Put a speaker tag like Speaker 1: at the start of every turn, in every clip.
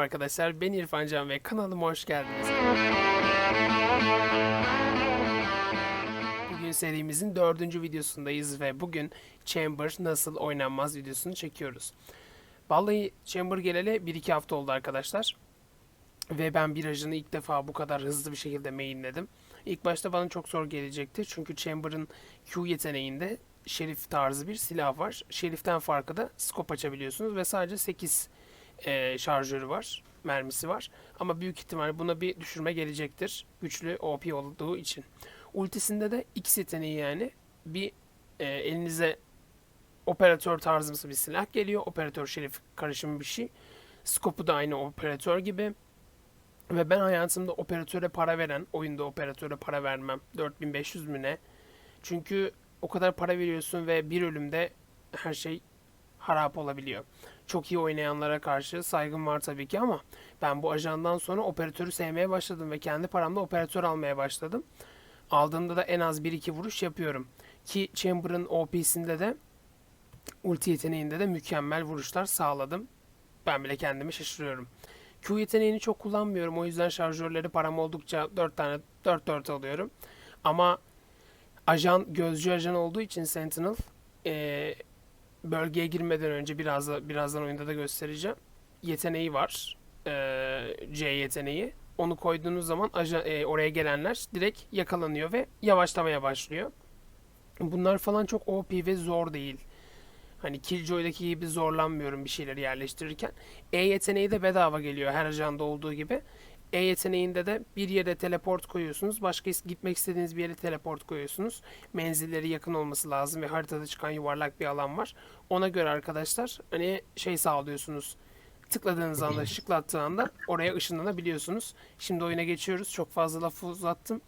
Speaker 1: Arkadaşlar ben İrfan Can ve kanalıma hoş geldiniz. Bugün serimizin dördüncü videosundayız ve bugün Chamber nasıl oynanmaz videosunu çekiyoruz. Vallahi Chamber geleli 1-2 hafta oldu arkadaşlar. Ve ben virajını ilk defa bu kadar hızlı bir şekilde mainledim. İlk başta bana çok zor gelecekti. Çünkü Chamber'ın Q yeteneğinde Şerif tarzı bir silah var. Şerif'ten farkı da scope açabiliyorsunuz ve sadece 8 e, şarjörü var, mermisi var. Ama büyük ihtimal buna bir düşürme gelecektir. Güçlü OP olduğu için. Ultisinde de X yeteneği yani bir e, elinize operatör tarzımsı bir silah geliyor. Operatör şerif karışımı bir şey. Scope'u da aynı operatör gibi. Ve ben hayatımda operatöre para veren, oyunda operatöre para vermem. 4500 mü ne? Çünkü o kadar para veriyorsun ve bir ölümde her şey harap olabiliyor. Çok iyi oynayanlara karşı saygım var tabii ki ama ben bu ajandan sonra operatörü sevmeye başladım ve kendi paramla operatör almaya başladım. Aldığımda da en az 1-2 vuruş yapıyorum. Ki Chamber'ın OP'sinde de ulti yeteneğinde de mükemmel vuruşlar sağladım. Ben bile kendimi şaşırıyorum. Q yeteneğini çok kullanmıyorum. O yüzden şarjörleri param oldukça 4 tane 4 4 alıyorum. Ama ajan gözcü ajan olduğu için Sentinel eee, bölgeye girmeden önce biraz da, birazdan oyunda da göstereceğim. Yeteneği var. Eee, C yeteneği. Onu koyduğunuz zaman aja, eee, oraya gelenler direkt yakalanıyor ve yavaşlamaya başlıyor. Bunlar falan çok OP ve zor değil. Hani Killjoy'daki gibi zorlanmıyorum bir şeyleri yerleştirirken. E yeteneği de bedava geliyor her ajanda olduğu gibi. E yeteneğinde de bir yere teleport koyuyorsunuz. Başka gitmek istediğiniz bir yere teleport koyuyorsunuz. Menzilleri yakın olması lazım ve haritada çıkan yuvarlak bir alan var. Ona göre arkadaşlar hani şey sağlıyorsunuz. Tıkladığınız anda, şıklattığı anda oraya ışınlanabiliyorsunuz. Şimdi oyuna geçiyoruz. Çok fazla lafı uzattım.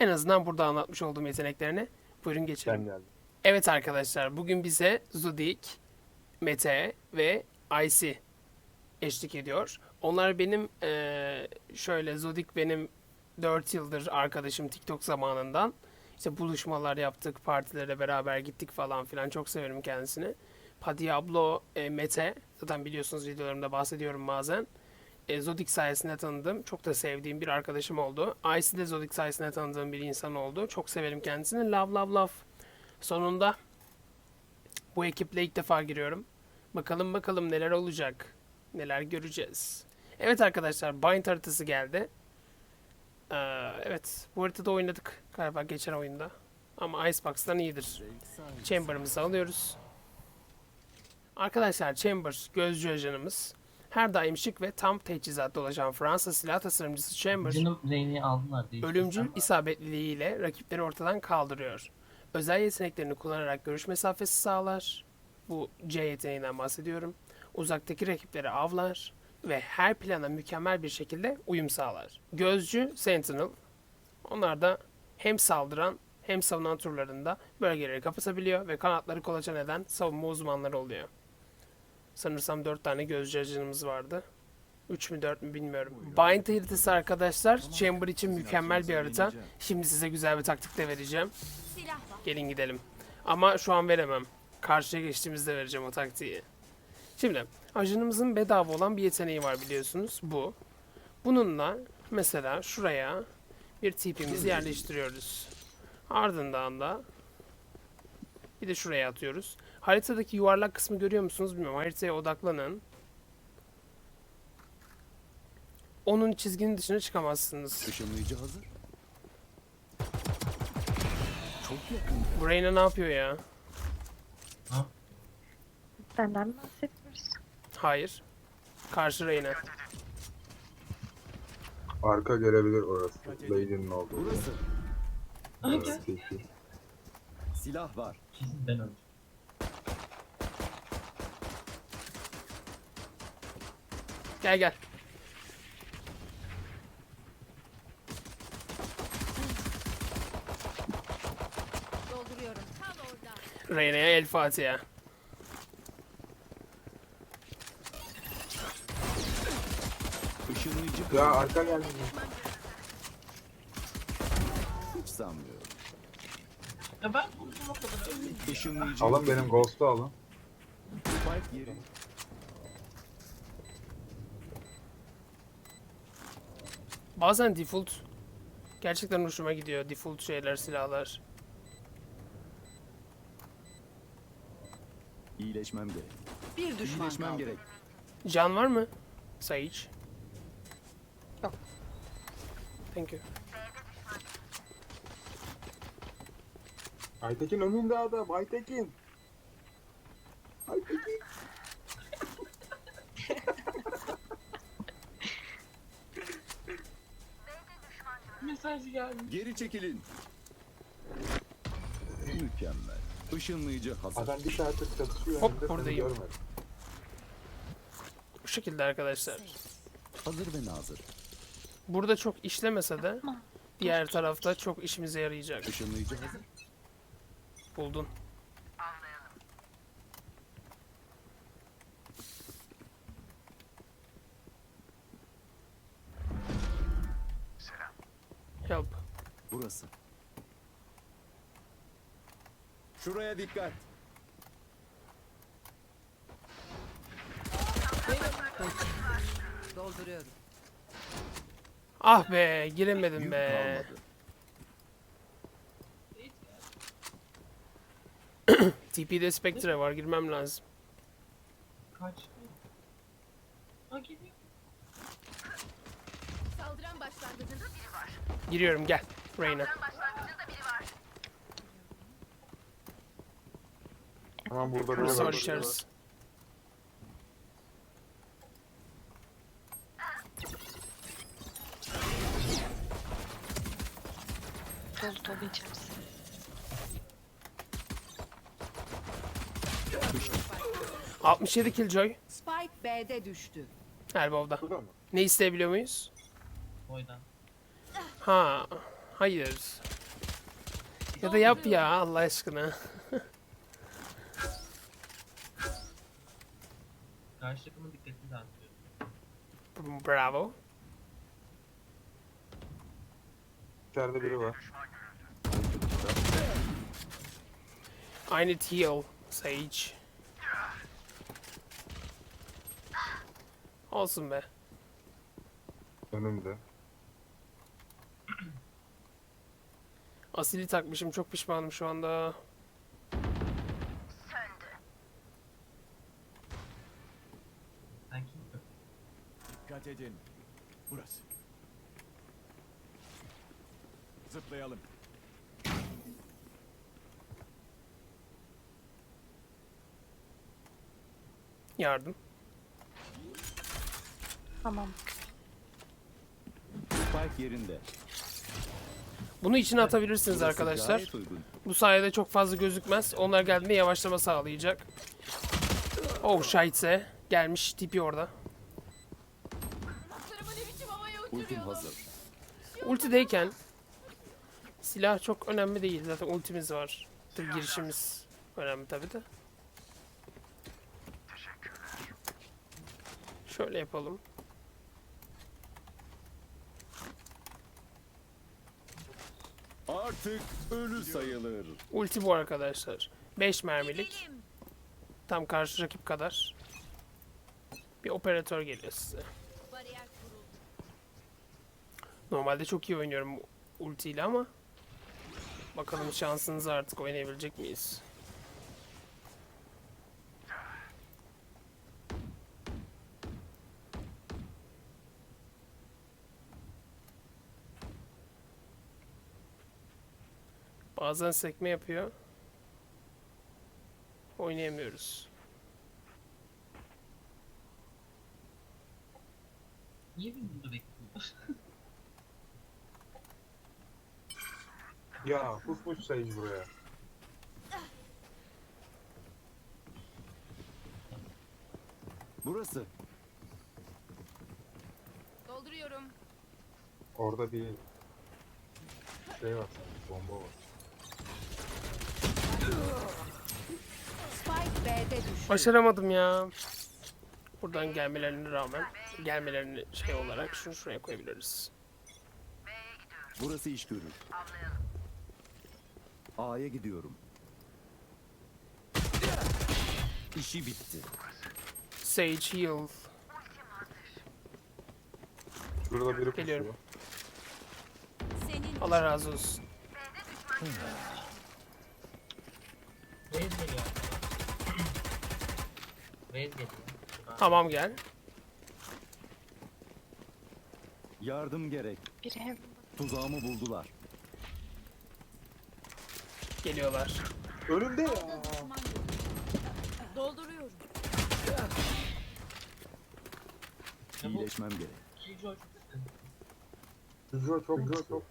Speaker 1: En azından burada anlatmış olduğum yeteneklerini. Buyurun geçelim.
Speaker 2: Ben geldim.
Speaker 1: Evet arkadaşlar bugün bize Zudik, Mete ve Icy eşlik ediyor. Onlar benim eee, şöyle Zudik benim 4 yıldır arkadaşım TikTok zamanından. İşte buluşmalar yaptık, partilere beraber gittik falan filan. Çok severim kendisini. Pa Diablo, e, Mete. Zaten biliyorsunuz videolarımda bahsediyorum bazen. E, Zodik sayesinde tanıdığım, çok da sevdiğim bir arkadaşım oldu. Icy de Zodik sayesinde tanıdığım bir insan oldu. Çok severim kendisini. Love love love. Sonunda bu ekiple ilk defa giriyorum. Bakalım bakalım neler olacak. Neler göreceğiz. Evet arkadaşlar Bind haritası geldi. Ee, evet bu haritada oynadık galiba geçen oyunda. Ama Icebox'tan iyidir. Chamber'ımızı alıyoruz. Arkadaşlar Chamber gözcü ajanımız. Her daim şık ve tam teçhizat dolaşan Fransız silah tasarımcısı Chamber
Speaker 3: Canım Reyne'yi aldılar diye.
Speaker 1: ölümcül isabetliliğiyle rakipleri ortadan kaldırıyor. Özel yeteneklerini kullanarak görüş mesafesi sağlar. Bu C yeteneğinden bahsediyorum. Uzaktaki rakipleri avlar ve her plana mükemmel bir şekilde uyum sağlar. Gözcü Sentinel. Onlar da hem saldıran hem savunan turlarında bölgeleri kapatabiliyor ve kanatları kolaçan eden savunma uzmanları oluyor. Sanırsam 4 tane gözcü ajanımız vardı. 3 mü 4 mü bilmiyorum. Bind haritası arkadaşlar Chamber için mükemmel bir harita. Şimdi size güzel bir taktik de vereceğim.
Speaker 4: Silah var.
Speaker 1: Gelin gidelim. Ama şu an veremem. Karşıya geçtiğimizde vereceğim o taktiği. Şimdi ajanımızın bedava olan bir yeteneği var biliyorsunuz. Bu. Bununla mesela şuraya bir tipimizi yerleştiriyoruz. Ardından da bir de şuraya atıyoruz. Haritadaki yuvarlak kısmı görüyor musunuz bilmiyorum. Haritaya odaklanın. Onun çizginin dışına çıkamazsınız.
Speaker 5: Işınlayıcı hazır. Çok yakın.
Speaker 1: Bu Reyna ne yapıyor ya?
Speaker 6: Benden mi bahsediyoruz?
Speaker 1: Hayır. Karşı Reyna.
Speaker 2: Arka gelebilir orası. Lady'nin olduğu.
Speaker 5: Burası.
Speaker 2: Peki.
Speaker 5: Silah var.
Speaker 3: Kesin ben öldüm.
Speaker 1: Gel gel.
Speaker 4: Dolduruyorum. Tam orada.
Speaker 1: Reyna'ya El Fatiha.
Speaker 2: Ya arka geldi.
Speaker 5: hiç sanmıyorum.
Speaker 3: Ya ben vurdum o kadar.
Speaker 5: Işınlayıcı
Speaker 2: Alın benim Ghost'u alın.
Speaker 5: Spike yeri.
Speaker 1: Bazen default gerçekten hoşuma gidiyor. Default şeyler, silahlar.
Speaker 5: İyileşmem gerek.
Speaker 7: Bir düşman
Speaker 5: İyileşmem
Speaker 7: kaldı.
Speaker 5: gerek.
Speaker 1: Can var mı? Sage.
Speaker 6: Yok.
Speaker 1: Thank you.
Speaker 2: Aytekin önünde adam. Aytekin. Aytekin.
Speaker 3: Mesaj geldi.
Speaker 5: Geri çekilin. Mükemmel. Işınlayıcı hazır.
Speaker 2: Adam bir saattir çatışıyor.
Speaker 1: Hop,
Speaker 2: önünde, seni
Speaker 1: buradayım.
Speaker 2: görmedi.
Speaker 1: Bu şekilde arkadaşlar.
Speaker 5: Hazır ve nazır.
Speaker 1: Burada çok işlemese de diğer tarafta çok işimize yarayacak.
Speaker 5: Işınlayıcı hazır.
Speaker 1: Buldun. Help.
Speaker 5: Burası. Şuraya dikkat.
Speaker 7: Dolduruyorum.
Speaker 1: Ah be, giremedim be. TP'de Spectre var, girmem lazım.
Speaker 3: Kaç. Ha geliyor.
Speaker 4: Saldıran başlangıcında biri var.
Speaker 1: Giriyorum, gel. Reyna.
Speaker 2: Tamam burada biri
Speaker 1: Burası var
Speaker 2: var.
Speaker 1: içerisi.
Speaker 5: Kışın.
Speaker 1: 67 killjoy.
Speaker 7: Spike B'de düştü.
Speaker 1: Elbow'da.
Speaker 2: Burada mı?
Speaker 1: Ne isteyebiliyor muyuz?
Speaker 3: Boydan.
Speaker 1: Ha, hayır. Ya da yap ya Allah aşkına.
Speaker 3: Karşı takımın dikkatini dağıtıyor.
Speaker 1: Bravo.
Speaker 2: İçeride biri var.
Speaker 1: I need heal, Sage. Olsun be.
Speaker 2: Önümde.
Speaker 1: Asili takmışım çok pişmanım şu anda.
Speaker 5: Dikkat edin. Burası. Zıplayalım.
Speaker 1: Yardım.
Speaker 6: Tamam.
Speaker 5: Spike yerinde.
Speaker 1: Bunu içine atabilirsiniz
Speaker 5: Burası
Speaker 1: arkadaşlar. Bu sayede çok fazla gözükmez. Onlar geldiğinde yavaşlama sağlayacak. Oh şahitse. Gelmiş tipi orada.
Speaker 5: Ultim hazır.
Speaker 1: Ultideyken silah çok önemli değil. Zaten ultimiz var. Tabii girişimiz önemli tabii de. Şöyle yapalım.
Speaker 5: Artık ölü sayılır.
Speaker 1: Ulti bu arkadaşlar. 5 mermilik. Tam karşı rakip kadar. Bir operatör geliyor size. Normalde çok iyi oynuyorum ultiyle ama bakalım şansınızı artık oynayabilecek miyiz? Bazen sekme yapıyor. Oynayamıyoruz.
Speaker 3: Niye beni burada bekliyorsun?
Speaker 2: Ya pusmuş Sage buraya.
Speaker 5: Burası.
Speaker 4: Dolduruyorum.
Speaker 2: Orada bir şey var. Bomba var.
Speaker 7: Spike B'de düştü.
Speaker 1: Başaramadım ya. Buradan gelmelerine rağmen gelmelerini şey olarak şunu şuraya koyabiliriz.
Speaker 5: Burası iş görür. A'ya gidiyorum. İşi bitti.
Speaker 1: Sage heal.
Speaker 2: Şurada biri
Speaker 1: Geliyorum. Allah razı olsun.
Speaker 3: Raze geliyor. Geliyor.
Speaker 1: Tamam gel.
Speaker 5: Yardım gerek.
Speaker 6: Biri hem
Speaker 5: Tuzağımı buldular.
Speaker 1: Geliyorlar.
Speaker 2: Önümde ya.
Speaker 4: Dolduruyorum.
Speaker 5: İyileşmem gerek.
Speaker 3: Killjoy çok.
Speaker 2: Hücre çok.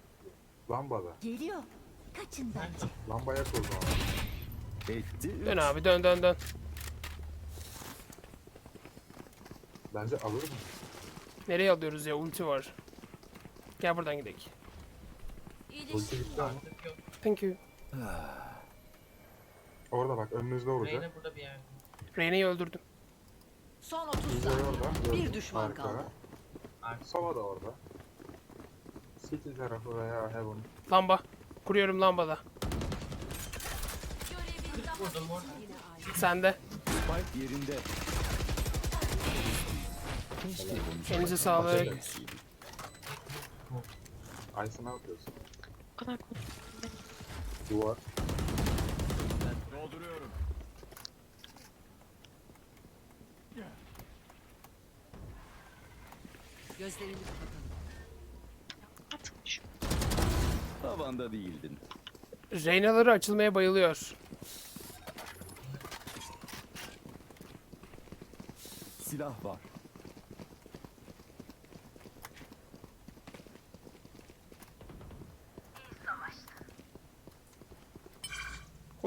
Speaker 2: Lambada.
Speaker 7: Geliyor. Kaçın bence.
Speaker 2: Lambaya kurdu abi.
Speaker 5: Etti
Speaker 1: Dön abi dön dön dön.
Speaker 2: Bence alır mı?
Speaker 1: Nereye alıyoruz ya ulti var. Gel buradan gidelim.
Speaker 2: Ulti gitti ama.
Speaker 1: Thank you.
Speaker 2: Orada bak önünüzde olacak.
Speaker 3: Reyna burada bir yerde.
Speaker 1: Reyne'yi öldürdüm.
Speaker 7: Son 30
Speaker 2: Hücre
Speaker 7: saniye.
Speaker 2: orada.
Speaker 7: Bir düşman
Speaker 2: Harika.
Speaker 7: kaldı.
Speaker 2: Sova da orada. City tarafı veya Heaven.
Speaker 1: Lamba. Kuruyorum lambada.
Speaker 4: Görevin daha
Speaker 3: vurdum orada.
Speaker 1: Sende.
Speaker 5: Spike yerinde.
Speaker 1: Elinize sağlık.
Speaker 2: Ice'ı ne yapıyorsun?
Speaker 6: o kadar konuştum.
Speaker 2: Duvar.
Speaker 5: Dolduruyorum.
Speaker 7: Gözlerini kapatalım.
Speaker 6: Artık şu
Speaker 5: Tavanda değildin.
Speaker 1: Reynaları açılmaya bayılıyor.
Speaker 5: Silah var.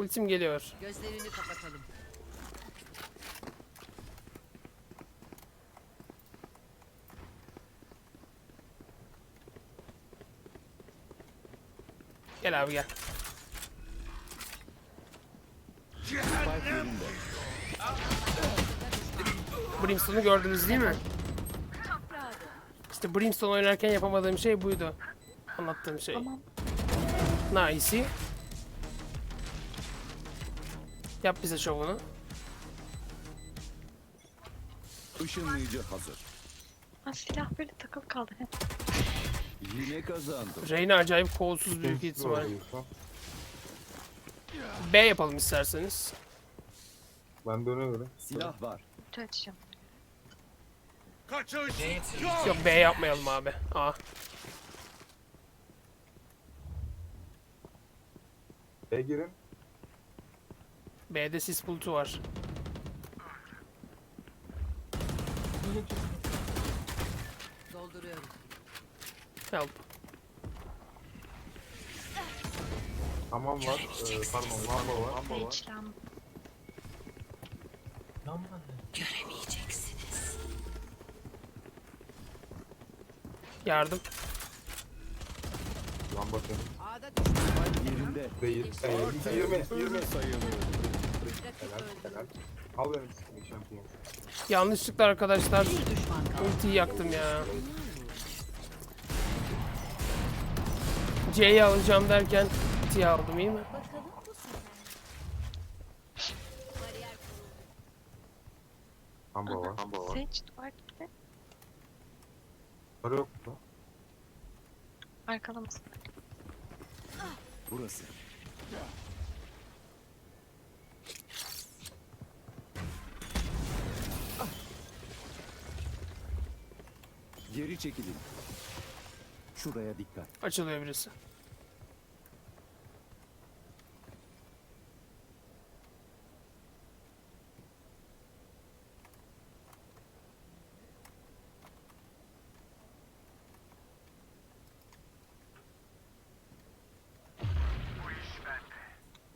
Speaker 1: Ultim geliyor.
Speaker 7: Gözlerini kapatalım.
Speaker 1: Gel abi gel. Brimstone'u gördünüz değil mi? İşte Brimstone oynarken yapamadığım şey buydu. Anlattığım şey.
Speaker 6: Tamam.
Speaker 1: Nice. Yap bize şovunu.
Speaker 5: Işınlayıcı hazır.
Speaker 6: Ha, silah böyle takılı kaldı. Hep.
Speaker 5: Yine kazandım.
Speaker 1: Reyna acayip kolsuz büyük ihtimal. B yapalım isterseniz.
Speaker 2: Ben dönüyorum.
Speaker 5: Silah var.
Speaker 6: Kutu açacağım.
Speaker 1: Yok B yapmayalım abi. A.
Speaker 2: E girin.
Speaker 1: B'de sis bulutu var.
Speaker 7: Dolduruyorum.
Speaker 1: Help.
Speaker 2: Hamam var. Ee, pardon lamba var. Lamba var.
Speaker 6: Hiç.
Speaker 3: Lan bana.
Speaker 1: Yardım.
Speaker 2: Lamba senin.
Speaker 7: A'da düşman.
Speaker 5: Yerinde.
Speaker 2: Değil. Ee, 20. 20.
Speaker 5: sayılır.
Speaker 2: Helal. Helal. Al benim şampiyon.
Speaker 1: Yanlışlıkla arkadaşlar ultiyi yaktım ya. C'yi alacağım derken ultiyi aldım iyi mi?
Speaker 4: bakalım bu sefer. Bariyer kuruldu.
Speaker 2: Lamba var. Lamba var.
Speaker 6: Sage duvar.
Speaker 2: Sarı yok mu?
Speaker 6: Arkalamasın.
Speaker 5: Burası. Geri çekilin. Şuraya dikkat.
Speaker 1: Açılıyor birisi.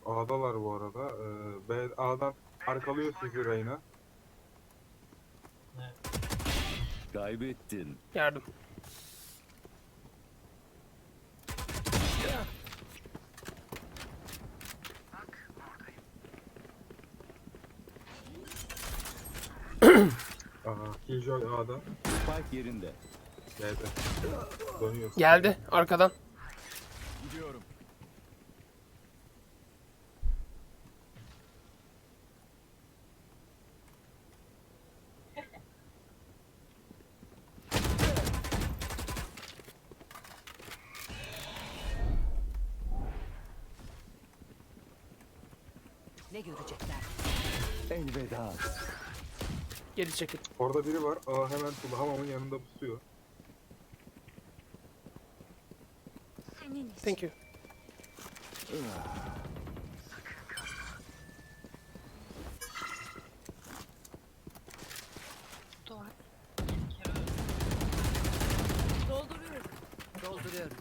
Speaker 2: A'dalar bu arada. Ee, B, A'dan arkalıyor sizi Reyna.
Speaker 5: Kaybettin.
Speaker 1: Yardım.
Speaker 2: Aha. Killjoy A'da.
Speaker 5: Spike yerinde.
Speaker 2: B'de. Dönüyorsun.
Speaker 1: Geldi arkadan.
Speaker 5: Gidiyorum.
Speaker 7: Ne görecekler?
Speaker 5: Elveda.
Speaker 1: Geri çekil.
Speaker 2: Orada biri var. Aa, hemen Tula hamamın yanında pusuyor.
Speaker 1: Thank you.
Speaker 4: Dolduruyorum.
Speaker 7: Dolduruyorum.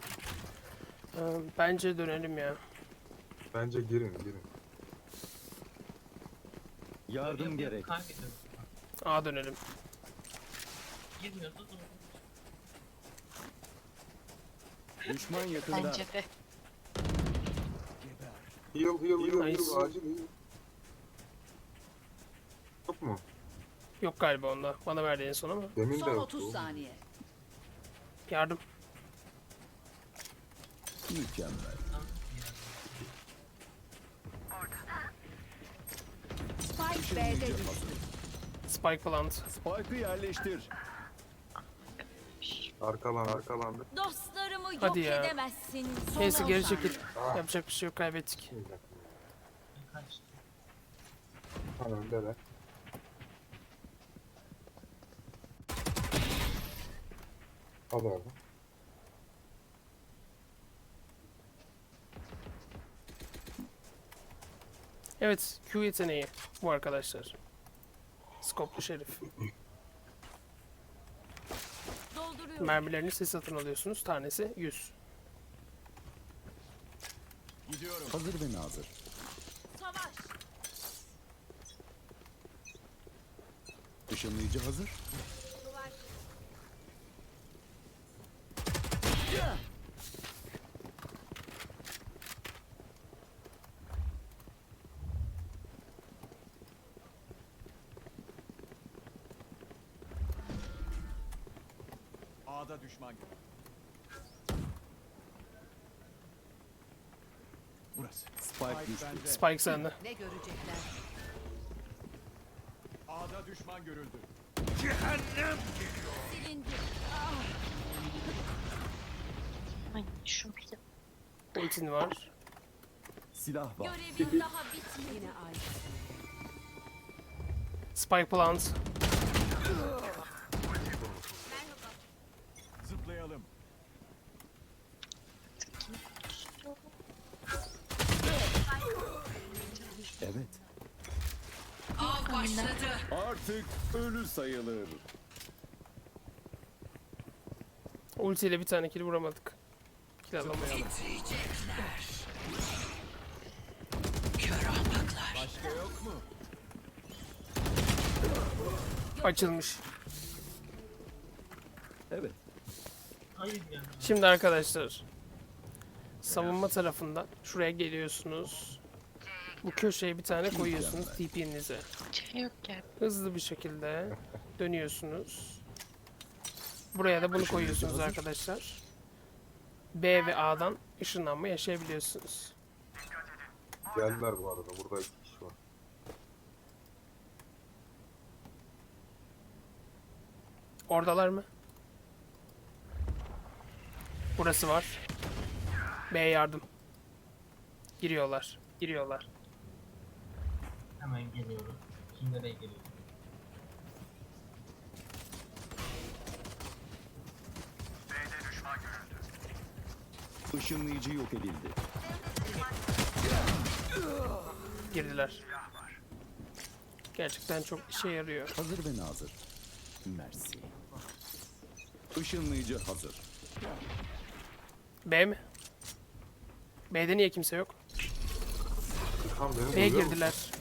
Speaker 1: Ee, bence dönelim ya.
Speaker 2: Bence girin girin.
Speaker 5: Yardım gerek.
Speaker 1: A dönelim.
Speaker 3: Durun.
Speaker 5: Düşman yakında.
Speaker 6: Bence de.
Speaker 2: Heal heal heal
Speaker 1: Nice.
Speaker 2: heal acil heal. Yok mu?
Speaker 1: Yok galiba onda. Bana verdi en son ama.
Speaker 2: Demin de
Speaker 7: Son
Speaker 2: yoktu.
Speaker 7: 30 saniye.
Speaker 1: Yardım.
Speaker 5: Mükemmel.
Speaker 7: Spike B'de düştü.
Speaker 1: Spike plant.
Speaker 5: Spike'ı yerleştir.
Speaker 2: Arkalan arkalandı.
Speaker 4: Dostlarımı yok
Speaker 1: Hadi ya.
Speaker 4: edemezsin. Son
Speaker 1: Neyse geri çekil. Yapacak bir şey yok kaybettik.
Speaker 2: Ha öndeler. Al abi.
Speaker 1: Evet Q yeteneği bu arkadaşlar. Skoplu şerif.
Speaker 4: Dolduruyorum.
Speaker 1: Mermilerini siz satın alıyorsunuz. Tanesi 100.
Speaker 5: Gidiyorum. Hazır ve nazır.
Speaker 4: Savaş.
Speaker 5: Işınlayıcı hazır.
Speaker 4: Duvar.
Speaker 5: A'da düşman görüldü. Burası. Spike düştü.
Speaker 1: Spike sende.
Speaker 7: Ne görecekler?
Speaker 5: A'da düşman görüldü.
Speaker 4: Silindi.
Speaker 6: Ay şunu bir
Speaker 1: Ultin var.
Speaker 5: Silah var.
Speaker 4: Görevim daha bitmedi.
Speaker 7: Yine aynı.
Speaker 1: Spike plant.
Speaker 5: Ölü sayılır.
Speaker 1: Ultiyle bir tane kill vuramadık. Kill alamayalım.
Speaker 5: Başka yok mu?
Speaker 1: Açılmış.
Speaker 5: Evet.
Speaker 3: Hayır ya.
Speaker 1: Şimdi arkadaşlar. Savunma tarafından şuraya geliyorsunuz. Bu köşeye bir tane koyuyorsunuz TP'nize.
Speaker 6: şey yok.
Speaker 1: Hızlı bir şekilde dönüyorsunuz. Buraya da bunu koyuyorsunuz arkadaşlar. B ve A'dan ışınlanma yaşayabiliyorsunuz.
Speaker 2: Geldiler bu arada. Burada iki kişi var.
Speaker 1: Oradalar mı? Burası var. B yardım. Giriyorlar. Giriyorlar.
Speaker 3: Hemen geliyorum. Şimdi nereye geliyorum?
Speaker 5: Işınlayıcı yok edildi.
Speaker 1: Girdiler. Gerçekten çok işe yarıyor.
Speaker 5: Hazır ve nazır. Mersi. Işınlayıcı hazır.
Speaker 1: B mi? B'de niye kimse yok?
Speaker 2: Tam
Speaker 1: B'ye
Speaker 2: duyuyor musun?
Speaker 1: girdiler.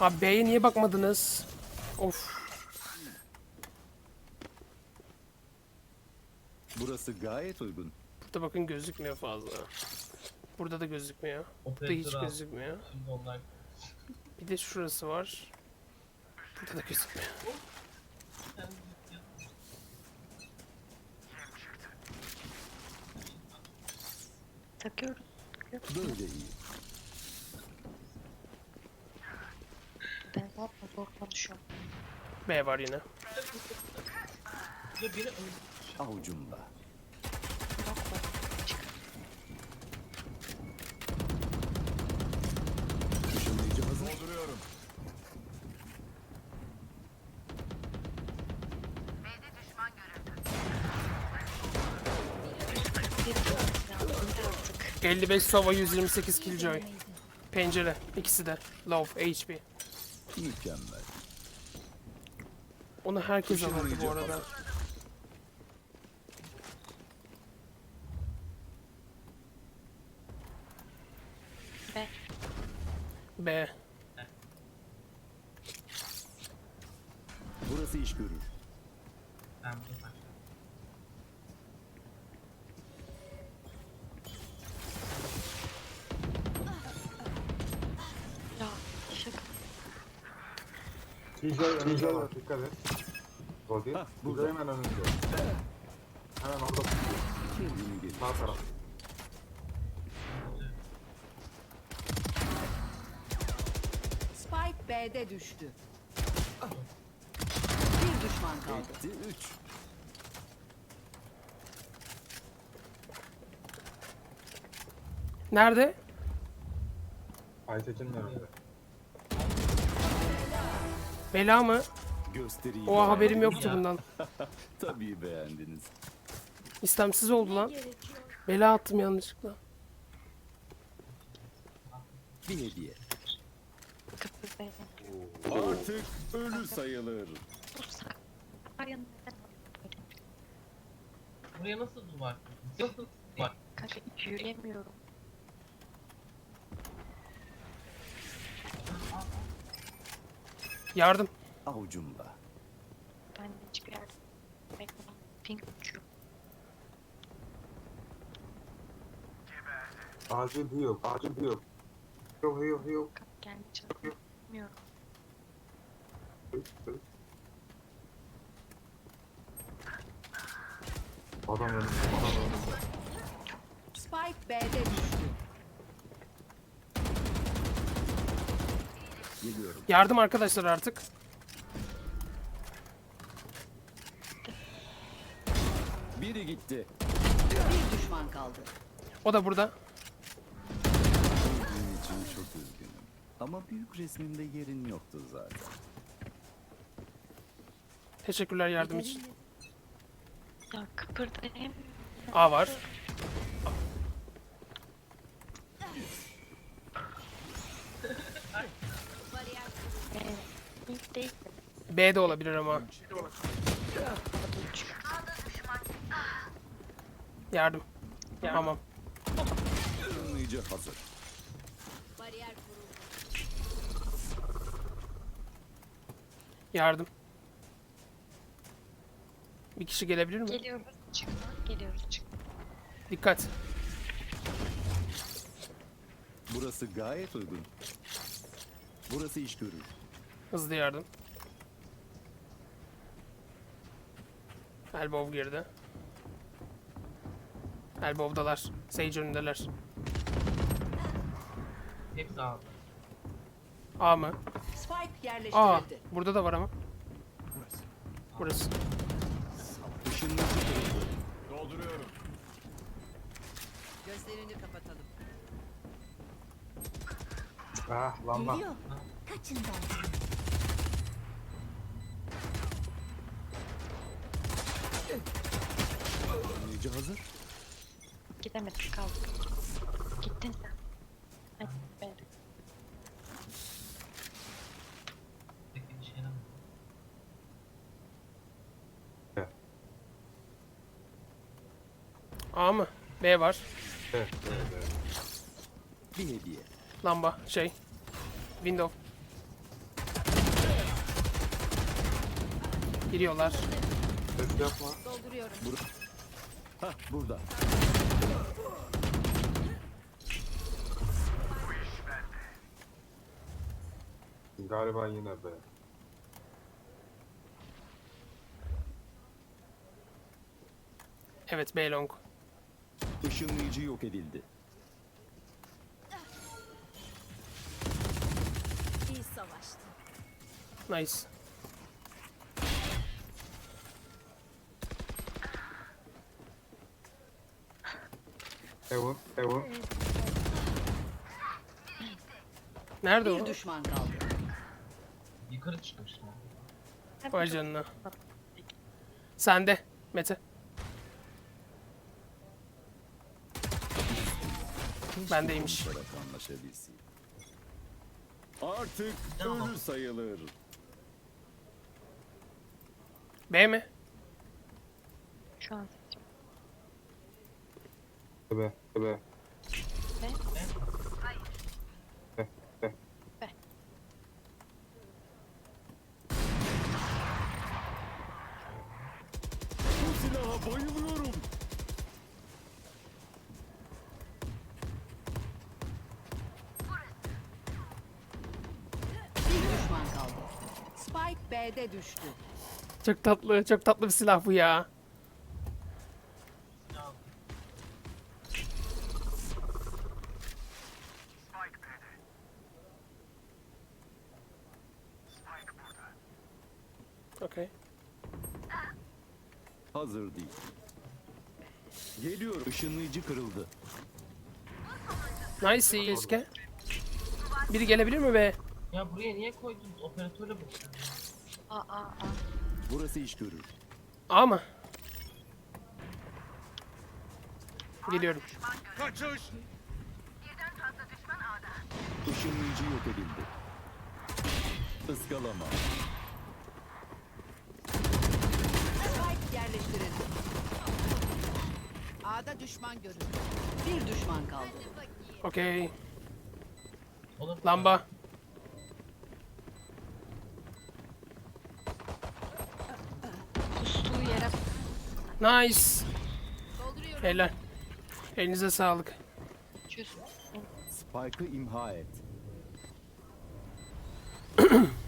Speaker 1: Abi B'ye niye bakmadınız? Of.
Speaker 5: Burası gayet uygun.
Speaker 1: Burada bakın gözükmüyor fazla. Burada da gözükmüyor. Burada hiç gözükmüyor. Bir de şurası var. Burada da gözükmüyor.
Speaker 6: Takıyorum.
Speaker 5: Böyle iyi.
Speaker 6: gitti. Patla zor konuşuyorum.
Speaker 1: B var yine.
Speaker 5: Avucumda.
Speaker 6: Işınlayıcı hazır. Dolduruyorum. Bir daha öldür artık.
Speaker 1: 55 Sova 128 Killjoy. Pencere ikisi de. Love HP.
Speaker 5: Mükemmel.
Speaker 1: Onu herkes alırdı bu arada.
Speaker 5: hazır.
Speaker 6: Ve
Speaker 1: B.
Speaker 2: TJ önünde var dikkat et.
Speaker 5: Hah,
Speaker 2: TJ
Speaker 5: burada.
Speaker 2: hemen önünde. Hemen orada tutuyor. Sağ taraf.
Speaker 7: Spike B'de düştü. Bir düşman kaldı.
Speaker 5: Etti 3.
Speaker 1: Nerede?
Speaker 2: Aytekin'in önünde.
Speaker 1: Bela mı?
Speaker 5: Gösteriyi
Speaker 1: O haberim yoktu bundan.
Speaker 5: Tabii beğendiniz.
Speaker 1: İstemsiz oldu lan. Bela attım yanlışlıkla.
Speaker 5: Bir hediye.
Speaker 6: Be.
Speaker 5: Artık ölü sayılır.
Speaker 3: Buraya nasıl duvar? Nasıl duvar?
Speaker 6: Kanka yürüyemiyorum.
Speaker 1: Yardım.
Speaker 5: Avucumda.
Speaker 6: Ben de hiçbir yerde beklemem. Pink uçuyor.
Speaker 2: Acil heal. Acil heal. Heal heal heal.
Speaker 6: Kanka gelmeye çalışıyorum. Bilmiyorum.
Speaker 2: Adam önünde. Adam önünde.
Speaker 7: Spike B'de düştü.
Speaker 5: Geliyorum.
Speaker 1: Yardım arkadaşlar artık.
Speaker 5: Biri gitti.
Speaker 7: Bir düşman kaldı.
Speaker 1: O da burada.
Speaker 5: Öldüğün için çok üzgünüm. Ama büyük resmimde yerin yoktu zaten.
Speaker 1: Teşekkürler yardım için.
Speaker 6: Ya kıpırdayamıyorum.
Speaker 1: A var.
Speaker 6: Ee, ilk değil.
Speaker 1: B de olabilir ama. Yardım. Tamam.
Speaker 5: Işınlayıcı hazır.
Speaker 4: Bariyer kuruldu.
Speaker 1: Yardım. Bir kişi gelebilir mi?
Speaker 6: Geliyoruz çıkma. Geliyoruz çıkma.
Speaker 1: Dikkat.
Speaker 5: Burası gayet uygun. Burası iş görür.
Speaker 1: Hızlı yardım. Elbow girdi. Elbow'dalar. Sage önündeler.
Speaker 3: Hepsi aldı.
Speaker 1: A mı?
Speaker 7: Spike
Speaker 1: A.
Speaker 7: yerleştirildi.
Speaker 1: Burada da var ama. Burası.
Speaker 5: Işınlayıcı kırıldı.
Speaker 7: Gözlerini kapatalım.
Speaker 2: Ah lamba.
Speaker 4: Geliyor. Kaçın ben.
Speaker 5: Işınlayıcı hazır.
Speaker 6: Gidemedik kaldık. Gittin sen. Hadi be.
Speaker 3: Peki bir şey yaramıyor.
Speaker 1: A mı? B var.
Speaker 2: Evet, evet, evet.
Speaker 5: Bir hediye.
Speaker 1: Lamba. Şey. Window. Giriyorlar.
Speaker 2: Ses yapma.
Speaker 4: Dolduruyorum.
Speaker 5: Hah burada.
Speaker 2: Galiba yine be.
Speaker 1: Evet B long.
Speaker 5: Işınlayıcı yok edildi.
Speaker 4: İyi savaştı.
Speaker 1: Nice.
Speaker 2: Evan. Evan.
Speaker 1: Nerede
Speaker 7: Bir
Speaker 1: o?
Speaker 7: düşman kaldı.
Speaker 3: Yukarı çıkmışlar.
Speaker 1: Vay canına. Sende. Mete. Bendeymiş.
Speaker 5: taraf anlaşabilsin. Artık ölü sayılır.
Speaker 1: B mi?
Speaker 6: Şu an
Speaker 2: Be be.
Speaker 5: Bu silaha bayılıyorum.
Speaker 7: Bir düşman kaldı. Spike B'de düştü.
Speaker 1: Çok tatlı, çok tatlı bir silah bu ya. Okey.
Speaker 5: Hazır değil. Geliyor. Işınlayıcı kırıldı.
Speaker 1: Nice ilişki. Biri gelebilir mi be?
Speaker 3: Ya buraya niye koydunuz? Operatörle bakıyorum.
Speaker 6: aa aa aa.
Speaker 5: Burası iş görür.
Speaker 1: A mı? Geliyorum.
Speaker 5: Işınlayıcı yok edildi. Iskalama.
Speaker 7: Spike yerleştirildi. A'da düşman görüldü. Bir düşman kaldı.
Speaker 1: Okey.
Speaker 3: Olur.
Speaker 1: Lamba.
Speaker 6: Pustuğu yere
Speaker 1: Nice. Helal. Elinize sağlık.
Speaker 6: çöz.
Speaker 5: Spike'ı imha et.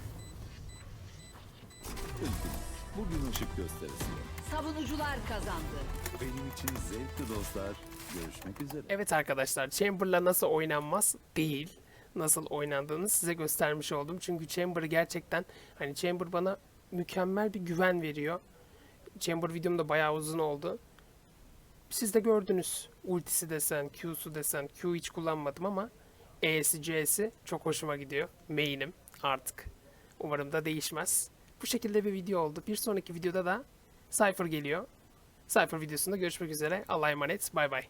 Speaker 5: Bugün ışık gösterisi.
Speaker 7: Savunucular kazandı.
Speaker 5: Benim için zevkli dostlar. Görüşmek üzere.
Speaker 1: Evet arkadaşlar Chamber'la nasıl oynanmaz değil. Nasıl oynandığını size göstermiş oldum. Çünkü Chamber gerçekten hani Chamber bana mükemmel bir güven veriyor. Chamber videom da bayağı uzun oldu. Siz de gördünüz. Ultisi desen, Q'su desen. Q hiç kullanmadım ama E'si, C'si çok hoşuma gidiyor. Main'im artık. Umarım da değişmez. Bu şekilde bir video oldu. Bir sonraki videoda da Cypher geliyor. Cypher videosunda görüşmek üzere. Allah'a emanet. Bay bay.